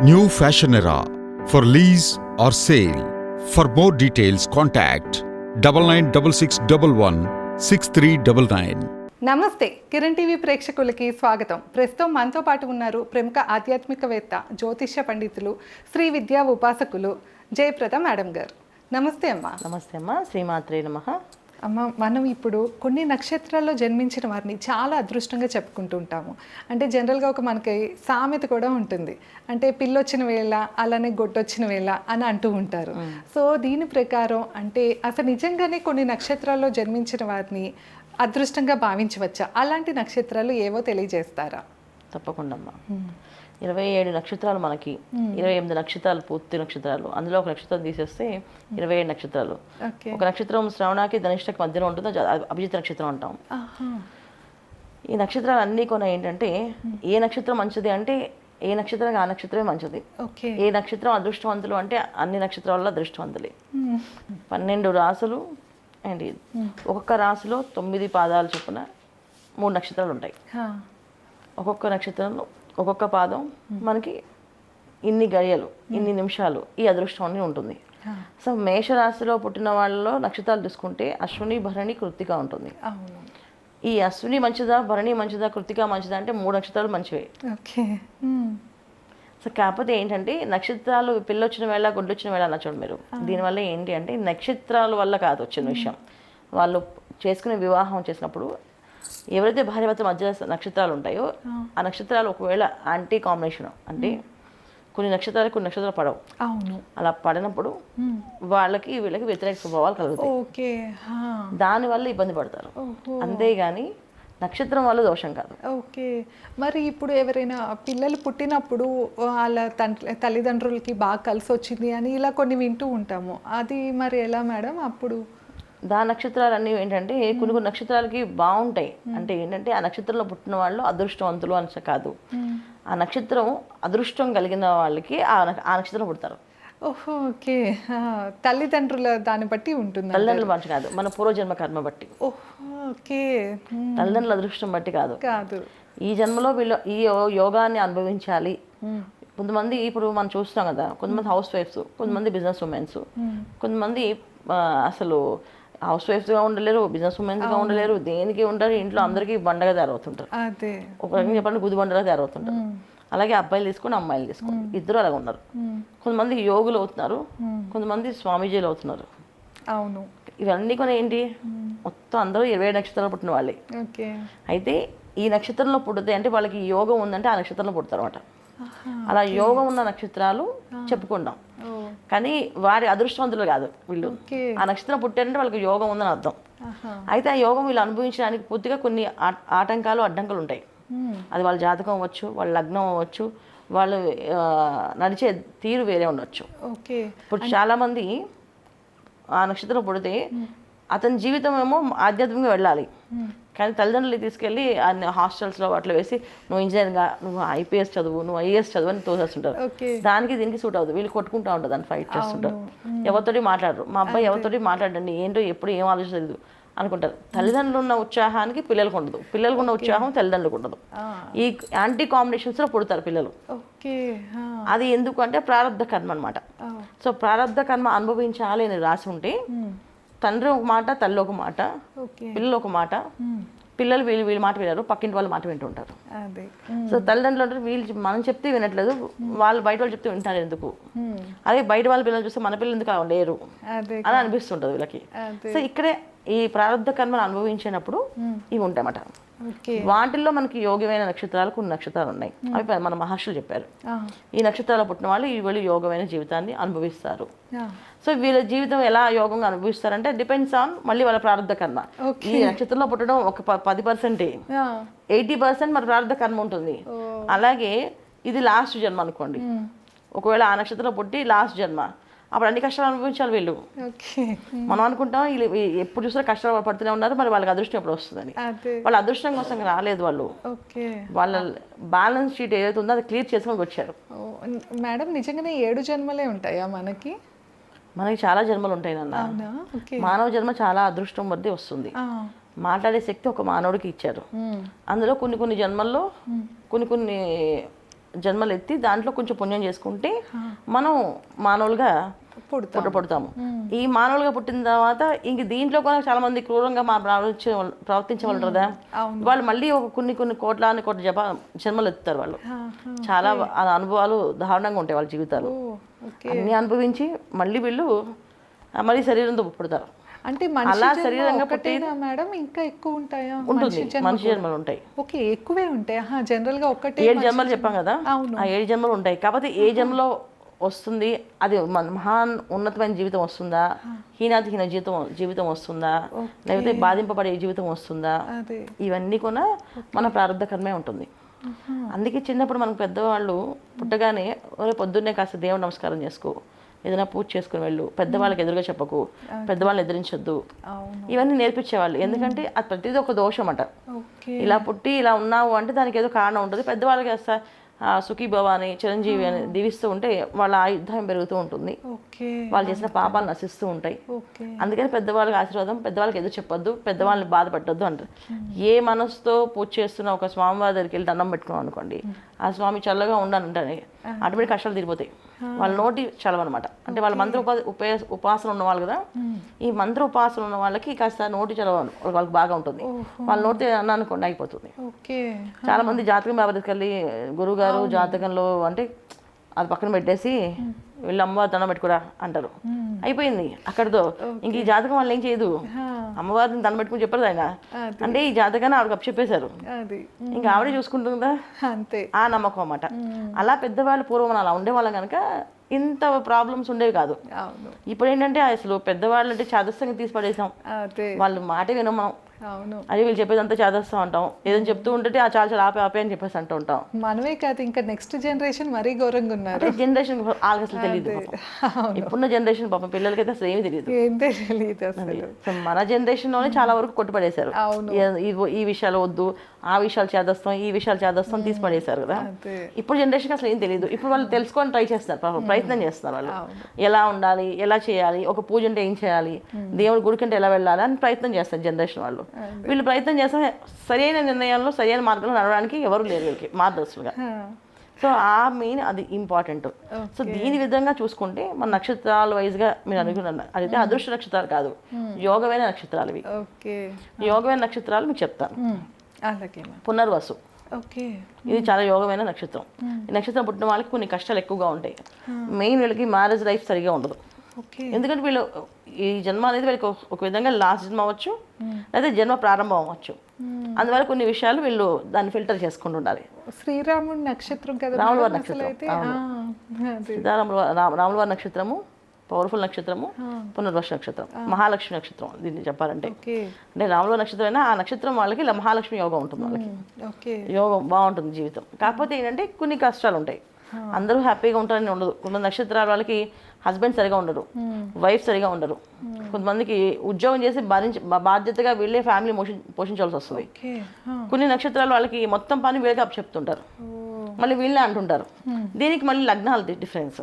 New Fashion Era. For lease or sale. For more details, contact double nine double six double one six three double nine. నమస్తే. Kiran TV ప్రేక్షకులకి స్వాగతం. ప్రస్తుతం మనతో పాటు ఉన్నారు ప్రముఖ ఆధ్యాత్మికవేత్త జ్యోతిష్య పండితులు శ్రీ విద్యా ఉపాసకులు జయప్రద మేడం గారు. నమస్తే అమ్మా. నమస్తే అమ్మ. శ్రీమాత్రే నమ. అమ్మ మనం ఇప్పుడు కొన్ని నక్షత్రాల్లో జన్మించిన వారిని చాలా అదృష్టంగా చెప్పుకుంటూ ఉంటాము. అంటే జనరల్గా ఒక మనకి సామెత కూడా ఉంటుంది. అంటే పిల్లొచ్చిన వేళ అలానే గొట్టొచ్చిన వేళ అని అంటూ ఉంటారు. సో దీని ప్రకారం అంటే అసలు నిజంగానే కొన్ని నక్షత్రాల్లో జన్మించిన వారిని అదృష్టంగా భావించవచ్చా? అలాంటి నక్షత్రాలు ఏవో తెలియజేస్తారా? తప్పకుండా అమ్మ ఇరవై ఏడు నక్షత్రాలు మనకి. ఇరవై ఎనిమిది నక్షత్రాలు పూర్తి నక్షత్రాలు. అందులో ఒక నక్షత్రం తీసేస్తే ఇరవై ఏడు నక్షత్రాలు. ఒక నక్షత్రం శ్రవణాకి ధనిష్టకి మధ్యలో ఉంటుందో అభిజిత్ నక్షత్రం అంటాం. ఈ నక్షత్రాలు అన్నీ కొన ఏంటంటే ఏ నక్షత్రం మంచిది అంటే ఏ నక్షత్రం ఆ నక్షత్రమే మంచిది. ఏ నక్షత్రం అదృష్టవంతులు అంటే అన్ని నక్షత్రాల అదృష్టవంతులే. పన్నెండు రాసులు అండ్. ఒక్కొక్క రాశిలో తొమ్మిది పాదాలు చొప్పున మూడు నక్షత్రాలు ఉంటాయి. ఒక్కొక్క నక్షత్రంలో ఒక్కొక్క పాదం మనకి ఇన్ని గడియలు ఇన్ని నిమిషాలు ఈ అదృష్టం అని ఉంటుంది. సో మేషరాశిలో పుట్టిన వాళ్ళలో నక్షత్రాలు తీసుకుంటే అశ్విని భరణి కృత్తిక ఉంటుంది. ఈ అశ్విని మంచిదా భరణి మంచిదా కృత్తిక మంచిదా అంటే మూడు నక్షత్రాలు మంచివే. ఓకే. మ్మ్. సో కాకపోతే ఏంటంటే నక్షత్రాలు పిల్లొచ్చిన వేళ గుడ్లొచ్చిన వేళ అన్న చూడండి మీరు. దీనివల్ల ఏంటి అంటే నక్షత్రాల వల్ల కాదు వచ్చిన విషయం. వాళ్ళు చేసుకునే వివాహం చేసినప్పుడు ఎవరైతే భార్యాభర్త మధ్య నక్షత్రాలు ఉంటాయో ఆ. నక్షత్రాలు ఒకవేళ యాంటీ కాంబినేషన్ అంటే కొన్ని నక్షత్రాలు కొన్ని నక్షత్రాలు పడవు. అవును. అలా పడినప్పుడు. వాళ్ళకి వీళ్ళకి వ్యతిరేక స్వభావాలు కలుగుతాయి. ఓకే. దానివల్ల ఇబ్బంది పడతారు. అంతేగాని నక్షత్రం వల్ల దోషం కాదు. ఓకే. మరి ఇప్పుడు ఎవరైనా పిల్లలు పుట్టినప్పుడు వాళ్ళ తండ్రి తల్లిదండ్రులకి బాగా కలిసి వచ్చింది అని ఇలా కొన్ని వింటూ ఉంటాము. అది మరి ఎలా మేడం అప్పుడు? దా నక్షత్రాలు అన్నీ ఏంటంటే కొన్ని కొన్ని నక్షత్రాలకి బాగుంటాయి. అంటే ఏంటంటే ఆ నక్షత్రంలో పుట్టిన వాళ్ళు అదృష్టవంతులు అని కాదు. ఆ నక్షత్రం అదృష్టం కలిగిన వాళ్ళకి ఆ నక్ష- ఆ నక్షత్రం పుడతారు. ఓహో ఓకే. తల్లిదండ్రుల దాన్ని బట్టి ఉంటుంది తల్లిదండ్రుల మంచి కాదు మన పూర్వజన్మ కర్మ బట్టి. ఓహో ఓకే. తల్లిదండ్రుల అదృష్టం బట్టి కాదు. కాదు. ఈ జన్మలో వీళ్ళు ఈ యోగాన్ని అనుభవించాలి. కొంతమంది ఇప్పుడు మనం చూస్తున్నాం కదా కొంతమంది హౌస్ వైఫ్స్ కొంతమంది బిజినెస్ ఉమెన్స్ కొంతమంది అసలు హౌస్ వైఫ్స్గా ఉండలేరు బిజినెస్ ఉమెన్స్గా ఉండలేరు దేనికి ఉండరు ఇంట్లో అందరికీ బండగా తయారవుతుంటారు. ఒక రకంగా చెప్పండి గుది బండగా తయారవుతుంటారు. అలాగే అబ్బాయిలు తీసుకొని అమ్మాయిలు తీసుకొని ఇద్దరు అలాగ ఉన్నారు. కొంతమంది యోగులు అవుతున్నారు కొంతమంది స్వామీజీలు అవుతున్నారు. అవును. ఇవన్నీ కూడా ఏంటి? మొత్తం అందరూ ఇరవై నక్షత్రాలు పుట్టిన వాళ్ళే. అయితే ఈ నక్షత్రంలో పుడితే అంటే వాళ్ళకి యోగం ఉందంటే ఆ నక్షత్రంలో పుడతారు అనమాట. అలా యోగం ఉన్న నక్షత్రాలు చెప్పుకుంటాం కానీ వారి అదృష్టవంతులు కాదు వీళ్ళు. ఆ నక్షత్రం పుట్టారంటే వాళ్ళకి యోగం ఉందని అర్థం. అయితే ఆ యోగం వీళ్ళు అనుభవించడానికి పూర్తిగా కొన్ని ఆటంకాలు అడ్డంకులు ఉంటాయి. అది వాళ్ళ జాతకం అవ్వచ్చు వాళ్ళ లగ్నం అవ్వచ్చు వాళ్ళు నడిచే తీరు వేరే ఉండొచ్చు. ఇప్పుడు చాలామంది ఆ నక్షత్రం పుడితే అతని జీవితం ఏమో ఆధ్యాత్మికంగా వెళ్ళాలి. కానీ తల్లిదండ్రులు తీసుకెళ్ళి అన్ని హాస్టల్స్లో అట్లా వేసి నువ్వు ఇంజనీర్గా నువ్వు ఐపీఎస్ చదువు నువ్వు ఐఏఎస్ చదువు అని తోసేస్తుంటారు. దానికి దీనికి సూట్ అవుతుంది వీళ్ళు కొట్టుకుంటా ఉంటుంది దాన్ని ఫైట్ చేస్తుంటారు. ఎవరితోటి మాట్లాడరు. మా అబ్బాయి ఎవరితోటి మాట్లాడండి ఏంటో ఎప్పుడు ఏం ఆలోచించలేదు అనుకుంటారు. తల్లిదండ్రులు ఉన్న ఉత్సాహానికి పిల్లలకు ఉండదు. పిల్లలకు ఉన్న ఉత్సాహం తల్లిదండ్రులకు ఉండదు. ఈ యాంటీ కాంబినేషన్స్లో పుడతారు పిల్లలు. అది ఎందుకు అంటే ప్రారంధ కర్మ అనమాట సో ప్రారంధ కర్మ అనుభవించాలి అని రాసి ఉంటే. తండ్రి ఒక మాట తల్లి ఒక మాట పిల్లలు ఒక మాట. పిల్లలు వీళ్ళు వీళ్ళ మాట వినరు పక్కింటి వాళ్ళ మాట వింటుంటారు. సో తల్లిదండ్రులు అంటారు వీళ్ళు మనం చెప్తే వినట్లేదు వాళ్ళు బయట వాళ్ళు చెప్తే వింటారు ఎందుకు. అదే బయట వాళ్ళ పిల్లలు చూస్తే మన పిల్లలు ఎందుకు లేరు? అని అనిపిస్తుంటుంది వీళ్ళకి. సో ఇక్కడే ఈ ప్రారంధ కర్మను అనుభవించినప్పుడు ఇవి ఉంటాయన్నమాట. వాటిల్లో మనకి యోగ్యమైన నక్షత్రాలు కొన్ని నక్షత్రాలు ఉన్నాయి. అవి మన మహర్షులు చెప్పారు. ఈ నక్షత్రాలు పుట్టిన వాళ్ళు ఈ వీళ్ళు యోగమైన జీవితాన్ని అనుభవిస్తారు. సో వీళ్ళ జీవితం ఎలా యోగంగా అనుభవిస్తారంటే డిపెండ్స్ ఆన్ మళ్ళీ వాళ్ళ ప్రారంభ కర్మ. ఈ నక్షత్రంలో పుట్టడం ఒక పది పర్సెంటే ఎయిటీ పర్సెంట్ మన ప్రారంభ కర్మ ఉంటుంది. అలాగే ఇది లాస్ట్ జన్మ అనుకోండి. మ్మ్. ఒకవేళ ఆ నక్షత్రంలో పుట్టి లాస్ట్ జన్మ. అప్పుడు అన్ని కష్టాలు అనుభవించాలి వీళ్ళు. మనం అనుకుంటాం వీళ్ళు ఎప్పుడు చూసినా కష్టాలు పడుతూనే ఉన్నారు మరి వాళ్ళకి అదృష్టం ఎప్పుడు వస్తుందని. వాళ్ళ అదృష్టం కోసం రాలేదు వాళ్ళు. ఓకే. వాళ్ళ బ్యాలెన్స్ షీట్ ఏదైతే ఉందో అది క్లియర్ చేసుకొని వచ్చారు. మేడం నిజంగానే ఏడు జన్మలే ఉంటాయా మనకి? మనకి చాలా జన్మలు ఉంటాయి నాన్న. మానవ జన్మ చాలా అదృష్టం వద్ద వస్తుంది. మాట్లాడే శక్తి ఒక మానవుడికి ఇచ్చారు. అందులో కొన్ని కొన్ని జన్మల్లో కొన్ని కొన్ని జన్మలు ఎత్తి దాంట్లో కొంచెం పుణ్యం చేసుకుంటే మనం మానవులుగా. పుట్ట పుడతాము. ఈ మానవులుగా పుట్టిన తర్వాత ఇంక దీంట్లో కూడా చాలా మంది క్రూరంగా మా ప్రవర్తించే వాళ్ళు- ప్రవర్తించే వాళ్ళు కదా? వాళ్ళు మళ్ళీ ఒక కొన్ని కొన్ని కోట్లాని కోట్ల జప జన్మలు ఎత్తుతారు వాళ్ళు చాలా ఆ అనుభవాలు దారుణంగా ఉంటాయి వాళ్ళ జీవితాలు. అన్ని అనుభవించి మళ్ళీ వీళ్ళు మళ్ళీ శరీరంతో పుడతారు. అంటే అలా శరీరంగా మేడం? ఇంకా ఎక్కువ ఉంటాయా? ఉంటుంది. మనిషి జన్మ మనిషి జన్మలు ఉంటాయి. ఓకే ఎక్కువే ఉంటాయి. జనరల్గా ఒకటే ఏడు జన్మలు చెప్పాం కదా. ఆ ఏడు జన్మలు ఉంటాయి. కాకపోతే ఏ జన్మలో వస్తుంది? అది మన మహాన్ ఉన్నతమైన జీవితం వస్తుందా? హీనాతిహీన జీవితం జీవితం వస్తుందా? లేకపోతే బాధింపబడే జీవితం వస్తుందా? ఇవన్నీ కూడా మన ప్రారంభ కర్మే ఉంటుంది. అందుకే చిన్నప్పుడు మనకు పెద్దవాళ్ళు పుట్టగానే ఒరే పొద్దున్నే కాస్త దేవుడు నమస్కారం చేసుకో. ఏదైనా పూజ చేసుకుని వెళ్ళు. పెద్దవాళ్ళకి ఎదురుగా చెప్పకు. పెద్దవాళ్ళని ఎదిరించొద్దు. ఇవన్నీ నేర్పించేవాళ్ళు. ఎందుకంటే అది ప్రతిదీ ఒక దోషం అట ఇలా పుట్టి ఇలా ఉన్నావు అంటే దానికి ఏదో కారణం ఉంటుంది. పెద్దవాళ్ళకి సుఖీ భవ అని చిరంజీవి అని దీవిస్తూ ఉంటే వాళ్ళ ఆయుధం పెరుగుతూ ఉంటుంది. వాళ్ళు చేసిన పాపాలు నశిస్తూ ఉంటాయి. అందుకని పెద్దవాళ్ళకి ఆశీర్వాదం పెద్దవాళ్ళకి ఎదురు చెప్పొద్దు. పెద్దవాళ్ళని బాధ పెట్టొద్దు అంటారు. ఏ మనసుతో పూజ చేస్తున్న ఒక స్వామివారి దగ్గరికి వెళ్ళి దండం పెట్టుకున్నాం అనుకోండి ఆ స్వామి చల్లగా ఉండాలంటే అటువంటి కష్టాలు తీరిపోతాయి. వాళ్ళ నోటి చలవన్నమాట అంటే వాళ్ళ మంత్ర ఉపా ఉపే ఉపాసన ఉన్న వాళ్ళు కదా ఈ మంత్ర ఉపాసన ఉన్న వాళ్ళకి కాస్త నోటి చలవ వాళ్ళకి బాగా ఉంటుంది. వాళ్ళ నోటి అన్న అనుకోండి అయిపోతుంది. చాలా మంది జాతకం బాబరికి వెళ్ళి గురువు గారు జాతకంలో అంటే అది పక్కన పెట్టేసి వీళ్ళు అమ్మవారి దండం పెట్టుకురా అంటారు. అయిపోయింది. అక్కడితో. ఇంక ఈ జాతకం వాళ్ళు ఏం చేయదు. అమ్మవారిని దండం పెట్టుకుని చెప్పరు ఆయన. అంటే ఈ జాతకాన్ని ఆవిడకి అప్పు చెప్పేశారు. ఇంకా ఆవిడే చూసుకుంటుందా అంతే. ఆ నమ్మకం అన్నమాట. అలా పెద్దవాళ్ళు పూర్వం అలా ఉండేవాళ్ళం కనుక ఇంత ప్రాబ్లమ్స్ ఉండేవి కాదు. ఇప్పుడు ఏంటంటే అసలు పెద్దవాళ్ళు అంటే చాదస్తంగా తీసి పడేసాం. వాళ్ళు మాట వినం మనం. అవును. అది వీళ్ళు చెప్పేదంతా చేదేస్తూ ఉంటాం. ఏదైనా చెప్తూ ఉంటే ఆ చాలా చాలా ఆపే ఆపే అని చెప్పేసి అంటూ ఉంటాం. మనమే కాదు ఇంకా నెక్స్ట్ జనరేషన్ మరీ ఘోరంగా ఉన్నారు. జనరేషన్ వాళ్ళకి అసలు తెలియదు పాపం. ఇప్పుడున్న జనరేషన్ పాపం పిల్లలకైతే అసలు ఏమీ తెలియదు తెలియదు అసలు. మన జనరేషన్లోనే చాలా వరకు కొట్టుపడేశారు. ఈ విషయాలు వద్దు ఆ విషయాలు చేదస్తాం ఈ విషయాలు చేదస్తాం తీసి పడేశారు కదా. ఇప్పుడు జనరేషన్ అసలు ఏం తెలియదు ఇప్పుడు వాళ్ళు తెలుసుకొని ట్రై చేస్తారు పాపం ప్రయత్నం చేస్తున్నారు వాళ్ళు. ఎలా ఉండాలి ఎలా చేయాలి ఒక పూజ అంటే ఏం చేయాలి దేవుడి గుడికి అంటే ఎలా వెళ్ళాలి అని ప్రయత్నం చేస్తారు జనరేషన్ వాళ్ళు. వీళ్ళు ప్రయత్నం చేస్తే సరైన నిర్ణయాల్లో సరైన మార్గంలో నడవడానికి ఎవరు లేరు వీళ్ళకి మార్గదర్శులుగా. సో ఆ మెయిన్ అది ఇంపార్టెంట్. సో దీని విధంగా చూసుకుంటే మన నక్షత్రాల వైజ్గా మీరు అనుకున్నారు అదైతే అదృష్ట నక్షత్రాలు కాదు. యోగమైన నక్షత్రాలు ఇవి. యోగమైన నక్షత్రాలు మీకు చెప్తాను. పునర్వసు. ఓకే. ఇది చాలా యోగమైన నక్షత్రం. ఈ నక్షత్రం పుట్టిన వాళ్ళకి కొన్ని కష్టాలు ఎక్కువగా ఉంటాయి. మెయిన్ వీళ్ళకి మ్యారేజ్ లైఫ్ సరిగా ఉండదు. ఎందుకంటే వీళ్ళు ఈ జన్మ అనేది వీళ్ళకి ఒక- విధంగా లాస్ట్ జన్మ అవ్వచ్చు లేదా జన్మ ప్రారంభం అవ్వచ్చు. అందువల్ల కొన్ని విషయాలు వీళ్ళు దాన్ని ఫిల్టర్ చేసుకుంటూ ఉండాలి. శ్రీరాముడి నక్షత్రం కదా రాముల మేడం వారి అసలు నక్షత్రం, సీతారాముల వారి- రామ- రాముల వారి నక్షత్రము పవర్ఫుల్ నక్షత్రము పునర్వశ నక్షత్రం. మహాలక్ష్మి నక్షత్రం దీన్ని చెప్పాలంటే. అంటే రాముల నక్షత్రం అయినా ఆ నక్షత్రం వాళ్ళకి మహాలక్ష్మి యోగం ఉంటుంది వాళ్ళకి. యోగం బాగుంటుంది జీవితం. కాకపోతే ఏంటంటే కొన్ని కష్టాలు ఉంటాయి. అందరూ హ్యాపీగా ఉంటారని ఉండదు. కొంతమంది నక్షత్రాల వాళ్ళకి హస్బెండ్ సరిగా ఉండరు. వైఫ్ సరిగా ఉండరు. కొంతమందికి ఉద్యోగం చేసి భరించి బాధ్యతగా వీళ్ళే ఫ్యామిలీ పోషి పోషించాల్సి వస్తుంది. కొన్ని నక్షత్రాలు వాళ్ళకి మొత్తం పని వీళ్ళకి అప్ చెప్తుంటారు. మళ్ళీ వీళ్ళే అంటుంటారు. దీనికి మళ్ళీ లగ్నాలు డిఫరెన్స్.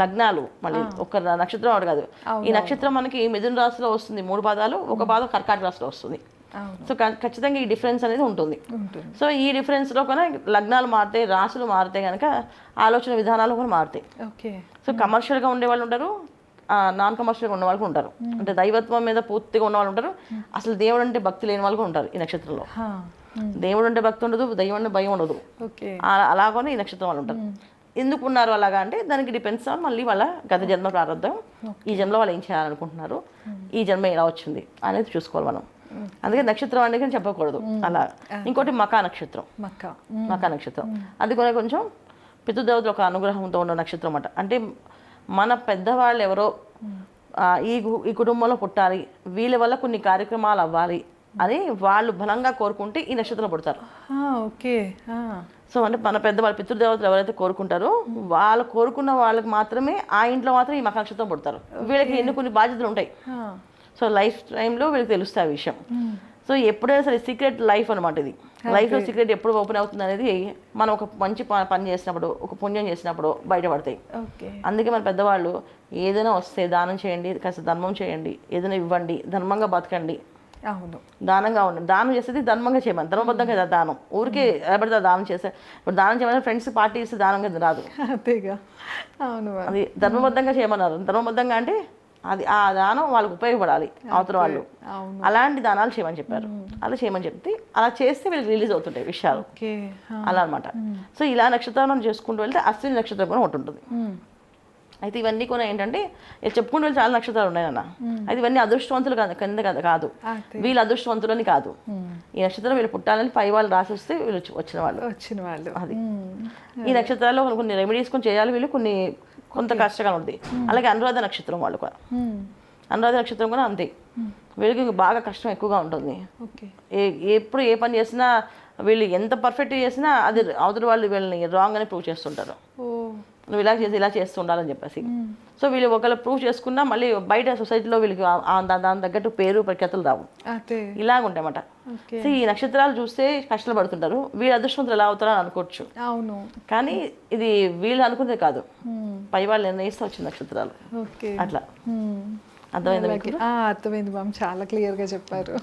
లగ్నాలు మళ్ళీ ఒక నక్షత్రం ఒకటి కాదు. ఈ నక్షత్రం మనకి మిథున రాశిలో వస్తుంది మూడు పాదాలు ఒక పాదం కర్కాటక రాశిలో వస్తుంది. సో ఖచ్చితంగా ఈ డిఫరెన్స్ అనేది ఉంటుంది. సో ఈ డిఫరెన్స్లో కూడా లగ్నాలు మారుతాయి రాశులు మారుతాయి కనుక ఆలోచన విధానాలు కూడా మారుతాయి. ఓకే. సో కమర్షియల్గా ఉండే వాళ్ళు ఉంటారు నాన్ కమర్షియల్గా ఉన్న వాళ్ళు ఉంటారు. అంటే దైవత్వం మీద పూర్తిగా ఉన్న వాళ్ళు ఉంటారు. అసలు దేవుడు అంటే భక్తి లేని వాళ్ళు ఉంటారు ఈ నక్షత్రంలో. దేవుడు అంటే భక్తి ఉండదు దైవం అంటే భయం ఉండదు. అలాగనే ఈ నక్షత్రం వాళ్ళు ఉంటారు. ఎందుకు ఉన్నారు అలాగా అంటే దానికి డిపెండ్స్ ఆన్ మళ్ళీ వాళ్ళ గత జన్మ ప్రారంభం. ఈ జన్మలో వాళ్ళు ఏం చేయాలనుకుంటున్నారు? ఈ జన్మ ఎలా వచ్చింది అనేది చూసుకోవాలి మనం. అందుకే నక్షత్రం అనేది చెప్పకూడదు. అలా. ఇంకోటి మకా నక్షత్రం. మక్క మకా నక్షత్రం. అది కూడా కొంచెం పితృదేవతల ఒక అనుగ్రహంతో ఉన్న నక్షత్రం అన్నమాట. అంటే మన పెద్దవాళ్ళు ఎవరో ఈ ఈ కుటుంబంలో పుట్టాలి వీళ్ళ వల్ల కొన్ని కార్యక్రమాలు అవ్వాలి అని వాళ్ళు బలంగా కోరుకుంటే ఈ నక్షత్రంలో పుడతారు. ఓకే. సో అంటే మన పెద్దవాళ్ళు పితృదేవతలు ఎవరైతే కోరుకుంటారో వాళ్ళు కోరుకున్న వాళ్ళకి మాత్రమే ఆ ఇంట్లో మాత్రం ఈ మక నక్షత్రం పుడతారు. వీళ్ళకి ఎన్ని కొన్ని బాధ్యతలు ఉంటాయి. సో లైఫ్ టైంలో వీళ్ళకి తెలుస్తాయి ఆ విషయం. సో ఎప్పుడైనా సరే సీక్రెట్ లైఫ్ అనమాట ఇది. లైఫ్లో సీక్రెట్ ఎప్పుడు ఓపెన్ అవుతుంది అనేది మనం ఒక మంచి పని చేసినప్పుడు ఒక పుణ్యం చేసినప్పుడు బయటపడతాయి. అందుకే మన పెద్దవాళ్ళు ఏదైనా వస్తే దానం చేయండి కాస్త ధర్మం చేయండి ఏదైనా ఇవ్వండి ధర్మంగా బతకండి. అవును. దానంగా ఉండండి. దానం చేసేది ధర్మంగా చేయమని ధర్మబద్ధంగా కదా దానం. ఊరికే ఎవరిదా దానం చేస్తే ఇప్పుడు దానం చేయమని ఫ్రెండ్స్ పార్టీ ఇస్తే దానం కింద రాదు. అంతేగా. అవును అది ధర్మబద్ధంగా చేయమన్నారు. ధర్మబద్ధంగా అంటే అది ఆ దానం వాళ్ళకి ఉపయోగపడాలి అవతల వాళ్ళు. అలాంటి దానాలు చేయమని చెప్పారు. అలా చేయమని చెప్తే అలా చేస్తే వీళ్ళకి రిలీజ్ అవుతుంటాయి విషయాలు. అలా అనమాట సో ఇలా నక్షత్రాలను చేసుకుంటూ వెళ్తే అశ్విని నక్షత్రం కూడా ఒకటి ఉంటుంది అయితే ఇవన్నీ కూడా ఏంటంటే చెప్పుకుంటూ వెళ్ళి చాలా నక్షత్రాలు ఉన్నాయన్న అయితే ఇవన్నీ అదృష్టవంతులు కాదు కింద కాదు కాదు. వీళ్ళు అదృష్టవంతులని కాదు. ఈ నక్షత్రం వీళ్ళు పుట్టాలని పై వాళ్ళు రాసి వస్తే వీళ్ళు వచ్చి- వచ్చిన వాళ్ళు. వచ్చిన వాళ్ళు. అది. ఈ నక్షత్రాల్లో కొన్ని- కొన్ని రెమెడీస్ కొన్ని చేయాలి వీళ్ళు కొన్ని కొంత కష్టంగా ఉంటుంది అలాగే అనురాధ నక్షత్రం వాళ్ళు కూడా. మ్మ్. అనురాధ నక్షత్రం కూడా అంతే. వీళ్ళకి బాగా కష్టం ఎక్కువగా ఉంటుంది. ఏ ఎప్పుడు ఏ పని చేసినా వీళ్ళు ఎంత పర్ఫెక్ట్ చేసినా అది అవతల వాళ్ళు వీళ్ళని రాంగ్ అని ప్రూవ్ చేస్తుంటారు. నువ్వు ఇలా చేసి ఇలా చేస్తూ ఉండాలని చెప్పేసి. సో వీళ్ళు ఒకవేళ ప్రూవ్ చేసుకున్నా మళ్ళీ బయట సొసైటీలో వీళ్ళకి దాని తగ్గట్టు పేరు ప్రఖ్యాతులు రావు. ఇలాగ ఉంటాయన్నమాట సో ఈ నక్షత్రాలు చూస్తే కష్టాలు పడుతుంటారు వీళ్ళు అదృష్టవంతులు ఎలా అవుతారో అని అనుకోవచ్చు. అవును. కానీ ఇది వీళ్ళు అనుకునేది కాదు. పై వాళ్ళు నిర్ణయిస్తే వచ్చిన నక్షత్రాలు. అట్లా. అర్థమైందా అర్థమైంది మ్యామ్ చాలా క్లియర్గా చెప్పారు.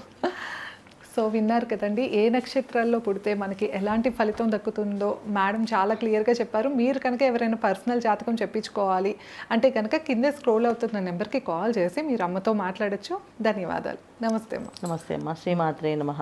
సో విన్నారు కదండి ఏ నక్షత్రాల్లో పుడితే మనకి ఎలాంటి ఫలితం దక్కుతుందో మేడం చాలా క్లియర్గా చెప్పారు. మీరు కనుక ఎవరైనా పర్సనల్ జాతకం చెప్పించుకోవాలి అంటే కనుక కింద స్క్రోల్ అవుతున్న నెంబర్కి కాల్ చేసి మీరు అమ్మతో మాట్లాడొచ్చు. ధన్యవాదాలు. నమస్తే అమ్మ. నమస్తే అమ్మ. శ్రీమాత్రే నమ.